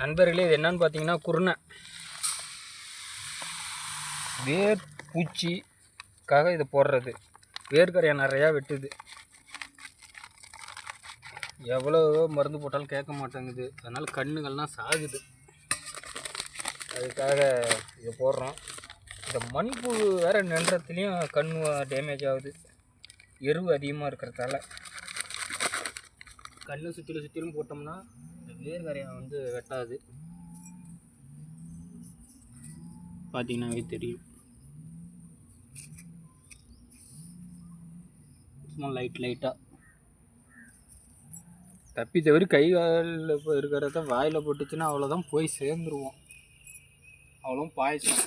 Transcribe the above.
நண்பர்களே இது என்னன்னு பார்த்தீங்கன்னா குருணை. வேர் பூச்சிக்காக இது போடுறது. வேர்க்கரையை நிறையா வெட்டுது. எவ்வளோ மருந்து போட்டாலும் கேட்க மாட்டேங்குது. அதனால் கண்ணுகள்லாம் சாகுது. அதுக்காக இதை போடுறோம். இந்த மண்புழு வேறு நின்றத்துலேயும் கண் டேமேஜ் ஆகுது. எருவு அதிகமாக இருக்கிறதால. கண்ணு சுற்றிலும் சுற்றிலும் போட்டோம்னா வேர்க்கரையை வந்து வெட்டாது. பார்த்தீங்கன்னாவே தெரியும். சும்மா லைட் லைட்டாக தப்பி தவிர கை காலில் இருக்கிறத வாயில் போட்டுச்சுன்னா அவ்வளோதான் போய் சேர்ந்துருவோம். அவ்வளோ பாயசம்.